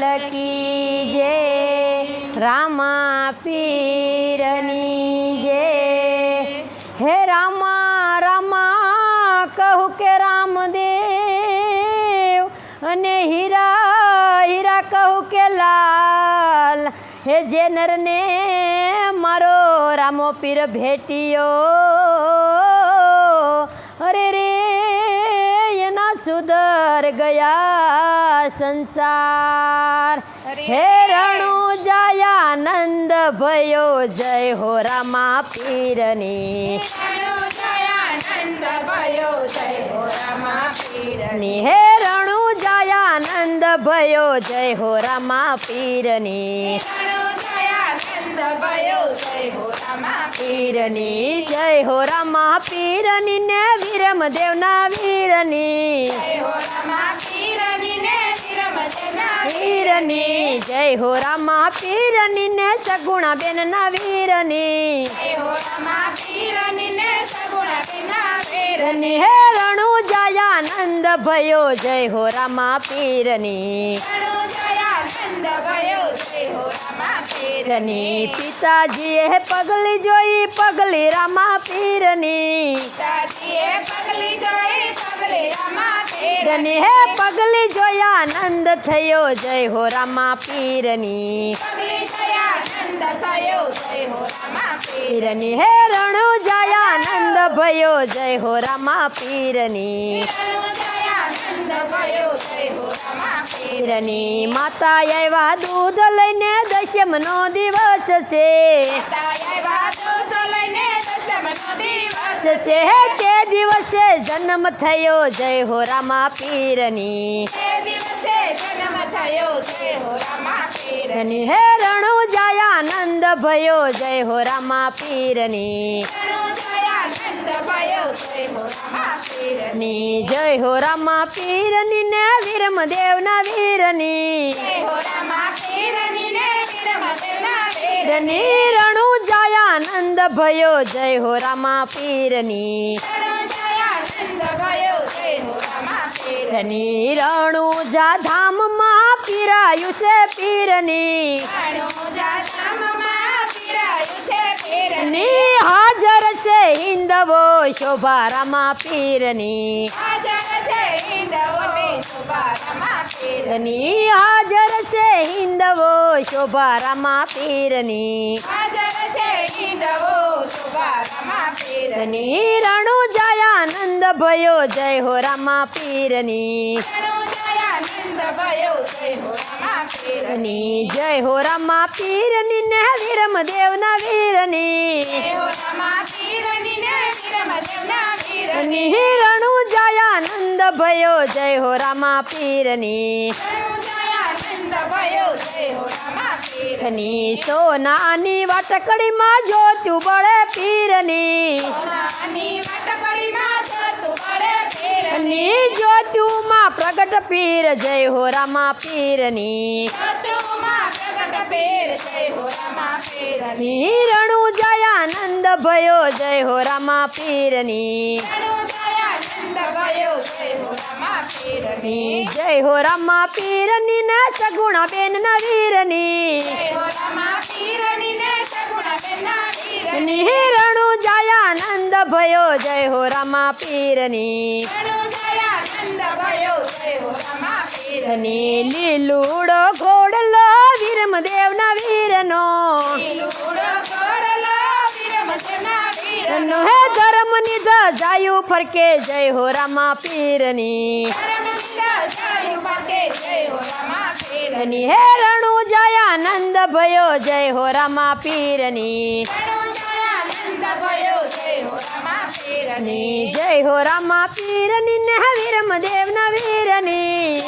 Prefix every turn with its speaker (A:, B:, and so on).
A: લાલ કી જય રામા પીરની જે. હે રામા રામા, કહું કે રામદેવ. અને હીરા હીરા કહું કે લાલ. હે જે નરને મારો રામો પીર ભેટિયો. અરે રે, એના સુધર ગયા સંસાર. હે રણુ જયાનંદ ભયો જય હો રામા પીરની.
B: હે
A: રણુ જયાનંદ ભયો જય હો રામા પીરની. પીરની. જય હો રામા પીરની ને
B: વીરમદેવના
A: વીરની. જય હો રામા પીરની ને સગુણા વીરની.
B: પીરની ને બેના વેરની.
A: પીરની હે રણુ જયાનંદ ભયો જય હો રામા પીરની.
B: પીરની.
A: પિતાજીએ પગલી જોઈ પગલી રામા પીરની.
B: પિતાજીએ પીરની
A: પીરની હે પગલી જોયા આનંદ થયો જય હો રામા પીરની. પીરની હે રણુ જય પીરની
B: દયાનંદ ભયો જય હો રામા પીર
A: પીરની માતા આવ્યા દૂધ લઈને દશમનો દિવસ છે.
B: દિવસ
A: છે તે દિવસે જન્મ થયો જય હો રામા પીરની.
B: જય હો
A: પીરની રણુ જયાનંદ ભયો જય હો રામા પીરની.
B: દયાનંદ ભયો જય હો રામા
A: ની જય હો રામા પીરની ને વીરમ દેવના વીરની.
B: જય પીરની
A: પીરની જયાનંદ ભયો જય હો રામા પીરની. પીરની રણુ જા ધામમાં પીરાયું છે પીરની. હાજર છે હિંદવો શોભા રામા પીરની. ની હાજર છે હિંદવો શોભા રામા પીરની. ભયો જય હો રામા પીરની. જય હો રામા પીરની ને વીરમ દેવના વીરની. રણુ જયાનંદ ભયો જય હો રામા પીરની. ની સોનાની વાટકડીમાં જોતું બળે પીરની પ્રગટ પીર જય હો રામા પીરની. રણુ જયાનંદ ભયો જય હો રામા પીરની. જય હો રામા પીરની. ને સગુણા બેન ના વીરની ભયો જય હો રામા પીરની. લીલુડો ઘોડલો વીરમ દેવના વીરનો. હે ધર્મ નિજ જાયું ફરકે જય હો રામા પીરની. હે રણુ જયાનંદ ભયો જય હો રામા પીરની. ની જય હો રામા પીરની ને વીરમ દેવના વીરની